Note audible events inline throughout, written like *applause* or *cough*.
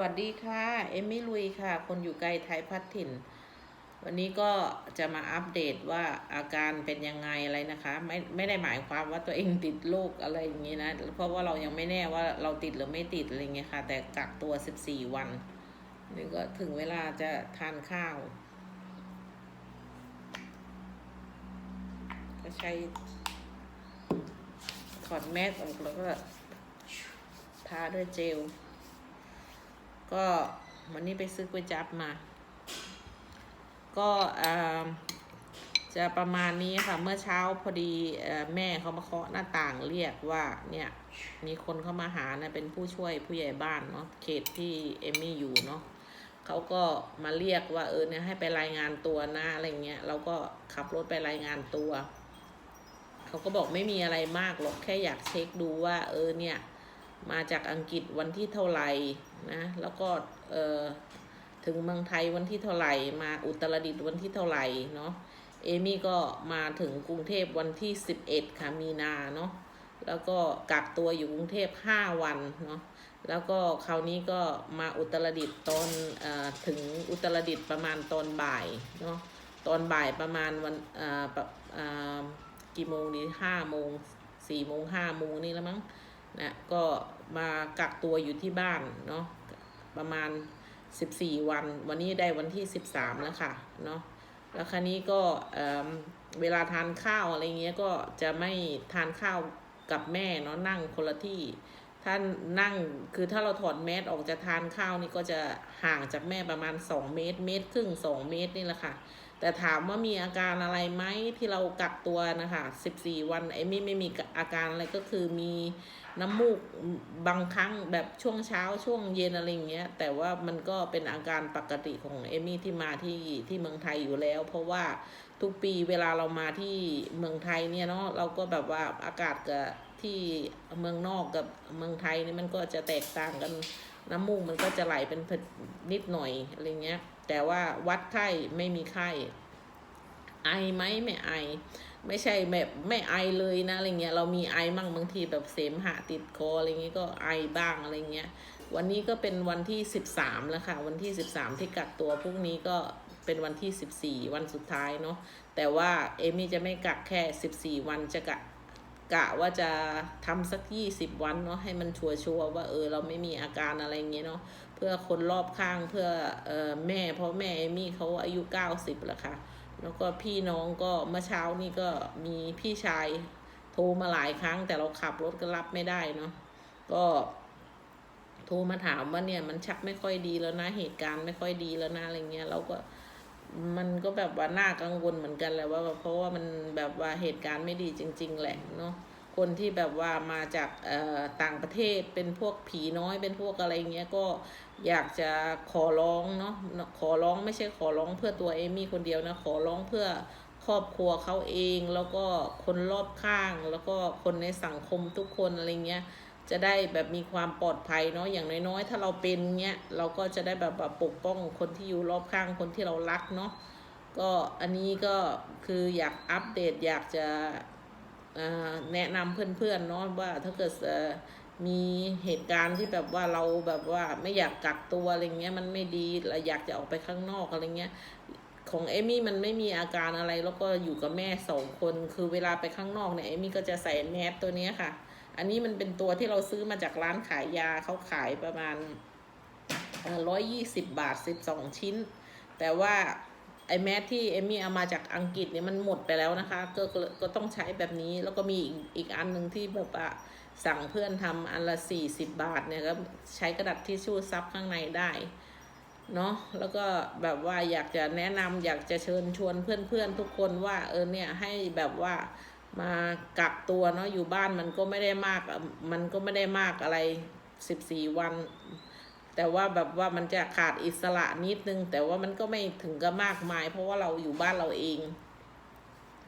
วัสดีค่ะ เอมมี่ลุยค่ะ คนอยู่ไกลไทยพัดถิ่น วันนี้ก็จะมาอัปเดตว่าอาการเป็นยังไงอะไรนะคะ ไม่ไม่ได้หมายความว่าตัวเองติดโรคอะไรอย่างนี้นะ เพราะว่าเรายังไม่แน่ว่าเราติดหรือไม่ติดอะไรเงี้ยค่ะ แต่กักตัว 14 วันนี่ก็ถึงเวลาจะทานข้าว ก็ใช้ถอดแมสออกแล้วก็ทาด้วยเจล ก็วันนี้ไปซื้อก๋วยจั๊บมา ก็จะประมาณนี้ค่ะเมื่อเช้าพอดีแม่เขามาเคาะหน้าต่างเรียกว่าเนี่ยมีคนเข้ามาหานะเป็นผู้ช่วยผู้ใหญ่บ้านเนาะเขตที่เอมมี่อยู่เนาะเขาก็มาเรียกว่าเออเนี่ยให้ไปรายงานตัวนะอะไรเงี้ยเราก็ขับรถไปรายงานตัว เขาก็บอกไม่มีอะไรมากหรอกแค่อยากเช็คดูว่า เออเนี่ย มาจากอังกฤษวันที่เท่าไหร่นะแล้วก็เออถึงเมืองไทยวันที่เท่าไหร่ มาอุตรดิตถ์วันที่เท่าไหร่เนาะเอมี่ก็มาถึงกรุงเทพวันที่ 11 ค่ะมีนาเนาะแล้วก็กักตัวอยู่กรุงเทพ 5 วันเนาะแล้วก็คราวนี้ก็มาอุตรดิตถ์ตอนเออถึงอุตรดิตถ์ประมาณตอนบ่ายเนาะตอนบ่ายประมาณวันเอ่อปะเออกี่โมงดีห้าโมงสี่โมงห้าโมงนี่แล้วมั้ง นะก็มากักตัวอยู่ที่บ้านเนาะประมาณ 14 วัน วันนี้ได้วันที่ 13 แล้วค่ะเนาะแล้วคราวนี้ก็เเวลาทานข้าวอะไรเงี้ยก็จะไม่ทานข้าวกับแม่เนาะนั่งคนละที่ท่านนั่งคือถ้าเราถอดแมสออกจะทานข้าวนี่ก็จะห่างจากแม่ประมาณ 2 เมตร เมตรครึ่ง2เมตรนี่แหละค่ะ แต่ถามว่ามีอาการอะไรไหมที่เรากักตัวนะคะ14 วันไอ้ไม่ไม่มีอาการอะไรก็คือมีน้ำมูกบางครั้งแบบช่วงเช้าช่วงเย็นอะไรอย่างเงี้ย แต่ว่ามันก็เป็นอาการปกติของเอมี่ที่มาที่ที่เมืองไทยอยู่แล้ว เพราะว่าทุกปีเวลาเรามาที่เมืองไทยเนี่ยเนาะเราก็แบบว่าอากาศกับที่เมืองนอกกับเมืองไทยนี่มันก็จะแตกต่างกัน น้ำมูกมันก็จะไหลเป็นนิดหน่อยอะไรเงี้ย แต่ว่าวัดไข้ไม่มีไข้ ไอไหมไม่ไอ ไม่ใช่แบบไม่ไอเลยนะอะไรเงี้ยเรามีไอมั่งบางทีแบบเสมหะติดคออะไรเงี้ยก็ไอบ้างอะไรเงี้ย วันนี้ก็เป็นวันที่สิบสามแล้วค่ะ วันที่สิบสามที่กักตัวพรุ่งนี้ก็เป็นวันที่สิบสี่วันสุดท้ายเนาะแต่ว่าเอมี่จะไม่กักแค่สิบสี่วันจะกะ กะว่าจะทำสักยี่สิบวันเนาะให้มันชัวชัวร์ว่าเออเราไม่มีอาการอะไรเงี้ยเนาะเพื่อคนรอบข้างเพื่อเออแม่เพราะแม่เอมี่เขาอายุเก้าสิบแล้วค่ะ แล้วก็พี่น้องก็เมื่อเช้านี่ก็มีพี่ชายโทรมาหลายครั้ง แต่เราขับรถก็รับไม่ได้เนาะก็โทรมาถามว่าเนี่ยมันชักไม่ค่อยดีแล้วนะเหตุการณ์ไม่ค่อยดีแล้วนะอะไรเงี้ยเราก็ มันก็แบบว่าน่ากังวลเหมือนกันแหละว่า เพราะว่ามันแบบว่าเหตุการณ์ไม่ดีจริง ๆ แหละเนาะคนที่แบบว่ามาจากต่างประเทศเป็นพวกผีน้อยเป็นพวกอะไรเงี้ยก็อยากจะขอร้องเนาะขอร้องไม่ใช่ขอร้องเพื่อตัวเอมี่คนเดียวนะขอร้องเพื่อครอบครัวเขาเองแล้วก็คนรอบข้างแล้วก็คนในสังคมทุกคนอะไรเงี้ย จะได้แบบมีความปลอดภัยเนาะอย่างน้อยๆ ถ้าเราเป็นเงี้ยเราก็จะได้แบบว่าปกป้องคนที่อยู่รอบข้างคนที่เรารักเนาะก็อันนี้ก็คืออยากอัปเดตอยากจะแนะนำเพื่อนๆเนาะว่าถ้าเกิดมีเหตุการณ์ที่แบบว่าเราแบบว่าไม่อยากกักตัวอะไรเงี้ยมันไม่ดีเราอยากจะออกไปข้างนอกอะไรเงี้ยของเอมี่มันไม่มีอาการอะไรแล้วก็อยู่กับแม่สองคนคือเวลาไปข้างนอกเนี่ยเอมี่ก็จะใส่แมสตัวนี้ค่ะ อันนี้มันเป็นตัวที่เราซื้อมาจากร้านขายยาเขาขายประมาณร้อยยี่สิบบาทสิบสองชิ้น แต่ว่าไอแมสที่เอมี่เอามาจากอังกฤษเนี่ยมันหมดไปแล้วนะคะ ก็ก็ก็ต้องใช้แบบนี้แล้วก็มีอีกอีกอันหนึ่งที่แบบว่าสั่งเพื่อนทำอันละสี่สิบบาทเนี่ยก็ใช้กระดาษทิชชู่ซับข้างในได้เนาะแล้วก็แบบว่าอยากจะแนะนำอยากจะเชิญชวนเพื่อนๆทุกคนว่าเออเนี่ยให้แบบว่า มากักตัวเนาะอยู่บ้านมันก็ไม่ได้มาก มันก็ไม่ได้มากอะไรสิบสี่วัน แต่ว่าแบบว่ามันจะขาดอิสระนิดนึง แต่ว่ามันก็ไม่ถึงกับมากมาย เพราะว่าเราอยู่บ้านเราเอง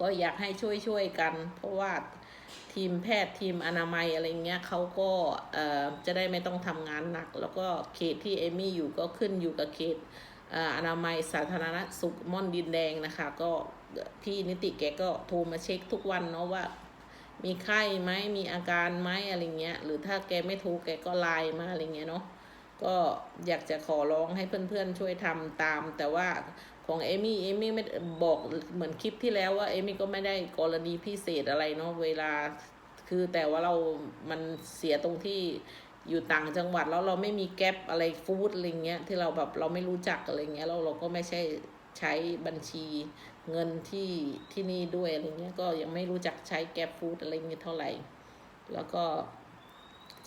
ก็อยากให้ช่วยๆกัน เพราะว่าทีมแพทย์ทีมอนามัยอะไรเงี้ยเขาก็จะได้ไม่ต้องทำงานหนัก แล้วก็เขตที่เอมี่อยู่ก็ขึ้นอยู่กับเขต อ่ออนามัยสาธารณสุขม่อนดินแดงนะคะ ก็พี่นิติแกก็โทรมาเช็คทุกวันเนาะว่า มีไข้ไหมมีอาการไหมอะไรเงี้ย หรือถ้าแกไม่โทรแกก็ไลน์มาอะไรเงี้ยเนาะก็อยากจะขอร้องให้เพื่อนๆช่วยทำตาม แต่ว่าของเอมี่เอมี่ไม่บอกเหมือนคลิปที่แล้วว่าเอมี่ก็ไม่ได้กรณีพิเศษอะไรเนาะเวลาคือแต่ว่าเรามันเสียตรงที่ อยู่ต่างจังหวัดแล้วเราไม่มีแก๊ปอะไรฟู้ดอะไรเงี้ยที่เราแบบเราไม่รู้จักอะไรเงี้ยเราเราก็ไม่ใช่ใช้บัญชีเงินที่ที่นี่ด้วยอะไรเงี้ยก็ยังไม่รู้จักใช้แก๊ปฟู้ดอะไรเงี้ยเท่าไหร่ แล้วก็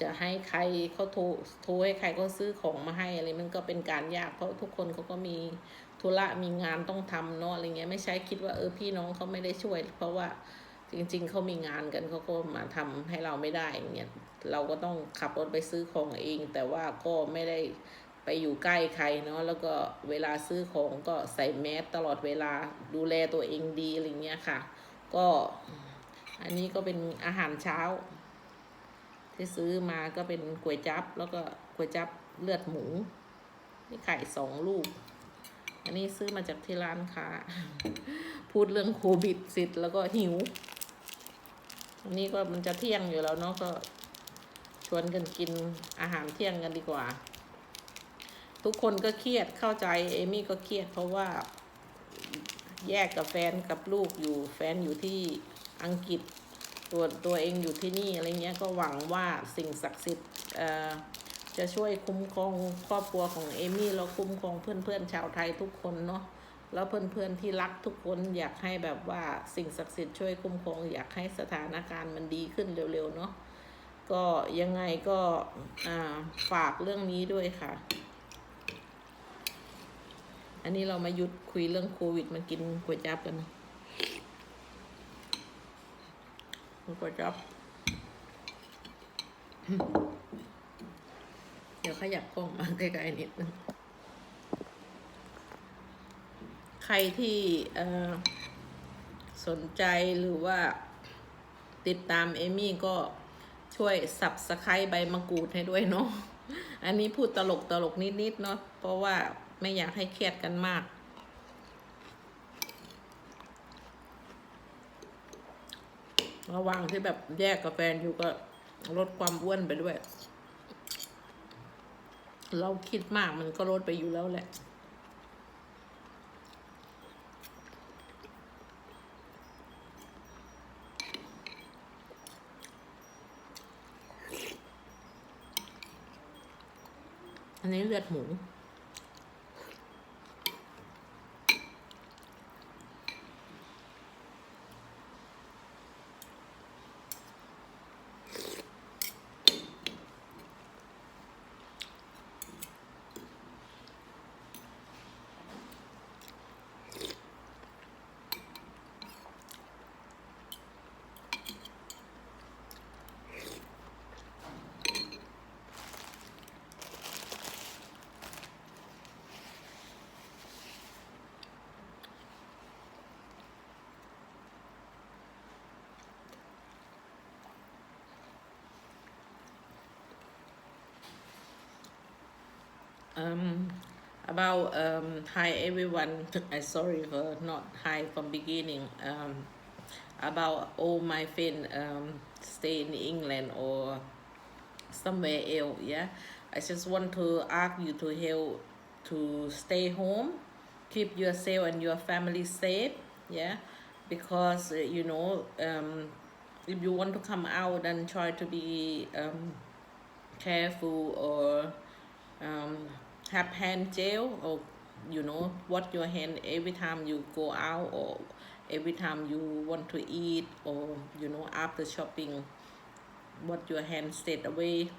จะให้ใครเขาโทรโทรให้ใครเขาซื้อของมาให้อะไรมันก็เป็นการยากเพราะทุกคนเขาก็มีธุระมีงานต้องทำเนาะอะไรเงี้ยไม่ใช่คิดว่าเออพี่น้องเขาไม่ได้ช่วย เพราะว่า จริง ๆเขามีงานกันเขาก็มาทำให้เราไม่ได้อย่างเงี้ยเราก็ต้องขับรถไปซื้อของเอง แต่ว่าก็ไม่ได้ไปอยู่ใกล้ใครเนาะแล้วก็เวลาซื้อของก็ใส่แมสตลอดเวลาดูแลตัวเองดีอะไรเงี้ยค่ะ ก็อันนี้ก็เป็นอาหารเช้า ที่ซื้อมาก็เป็นก๋วยจั๊บแล้วก็ก๋วยจั๊บเลือดหมูนี่ไข่สองลูก อันนี้ซื้อมาจากที่ร้านค้า พูดเรื่องโควิดสิทธิ์แล้วก็หิว นนี้ก็มันจะเที่ยงอยู่แล้วเนาะก็ชวนกันกินอาหารเที่ยงกันดีกว่า ทุกคนก็เครียดเข้าใจเอมี่ก็เครียด เพราะว่าแยกกับแฟนกับลูกอยู่แฟนอยู่ที่อังกฤษตัวตัวเองอยู่ที่นี่อะไรเงี้ยก็หวังว่าสิ่งศักดิ์สิทธิ์เอ่อจะช่วยคุ้มครองครอบครัวของเอมี่แล้วคุ้มครองเพื่อนๆชาวไทยทุกคนเนาะ แล้วเพื่อนๆที่รักทุกคนอยากให้แบบว่าสิ่งศักดิ์สิทธิ์ช่วยคุ้มครองอยากให้สถานการณ์มันดีขึ้นเร็วๆเนาะก็ยังไงก็ฝากเรื่องนี้ด้วยค่ะ อันนี้เรามาหยุดคุยเรื่องโควิดมากินก๋วยจั๊บกันนก๋วยจั๊บเดี๋ยวขยับกล้องมาใกล้ๆนิดนึง ใครที่สนใจหรือว่าติดตามเอมี่ก็ช่วยสับสไครใบมะกรูดให้ด้วยเนาะ อันนี้พูดตลกตลกนิดๆเนาะ เพราะว่าไม่อยากให้เครียดกันมาก ระหว่างที่แบบแยกกับแฟนอยู่ก็ลดความอ้วนไปด้วย เราคิดมากมันก็ลดไปอยู่แล้วแหละ อันนี้เลือดหมู um, about um, hi everyone. *laughs* I sorry for not hi from beginning. Um, about all my friend um, stay in England or somewhere else. Yeah, I just want to ask you to help to stay home, keep yourself and your family safe. Yeah, because uh, you know um, if you want to come out, then try to be um, careful or um, have hand gel or you know wash your hand every time you go out or every time you want to eat or you know after shopping wash your hand straight away.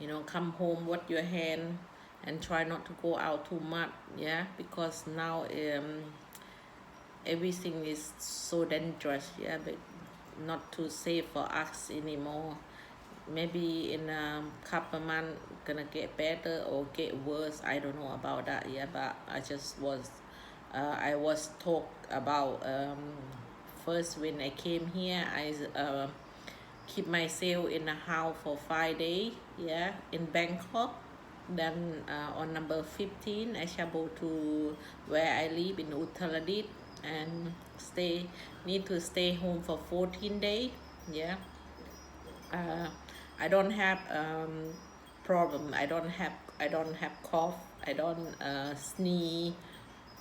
You know come home wash your hand and try not to go out too much yeah because now um everything is so dangerous yeah but not too safe for us anymore maybe in a couple months gonna get better or get worse. I don't know about that yeah but i just was uh, i was talk about um, first when i came here i uh, keep myself in a house for five days yeah in bangkok. Then uh, on number 15 i shall go to where i live in uttaradit and stay need to stay home for 14 days yeah. Uh, I don't have um, problem. I don't have I don't have cough. I don't uh, sneeze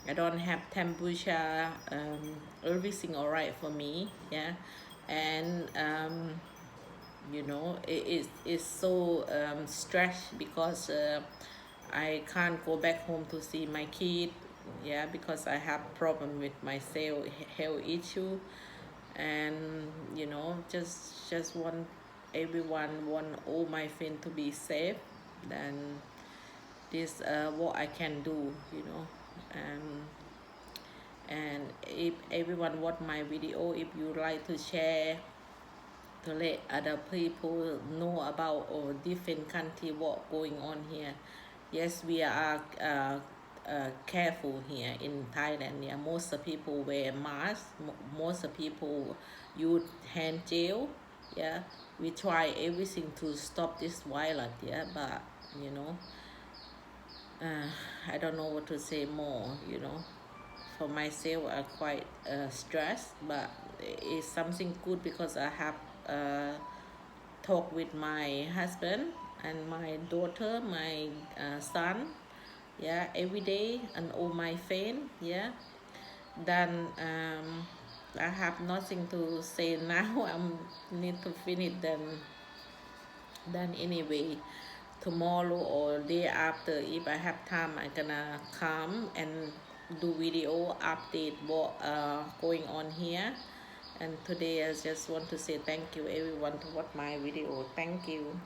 I don't have temperature. Um, everything alright for me yeah. And um, you know it is it's so um, stressed because uh, I can't go back home to see my kid yeah because I have problem with my health issue. And you know just just want everyone want all my friends to be safe then this uh, what I can do you know. And and if everyone watch my video if you like to share to let other people know about or different country what going on here. Yes we are uh, uh, careful here in Thailand yeah. Most of people wear mask most of people use hand gel yeah we try everything to stop this virus yeah but you know uh, I don't know what to say more you know. For myself I'm quite uh, stressed but it's something good because I have uh, talk with my husband and my daughter my uh, son yeah every day and all my friend yeah. Then um, I have nothing to say now. *laughs* I need to finish them. then anyway. Tomorrow or day after if I have time I'm gonna come and do video update what uh, going on here. And today I just want to say thank you everyone to watch my video. Thank you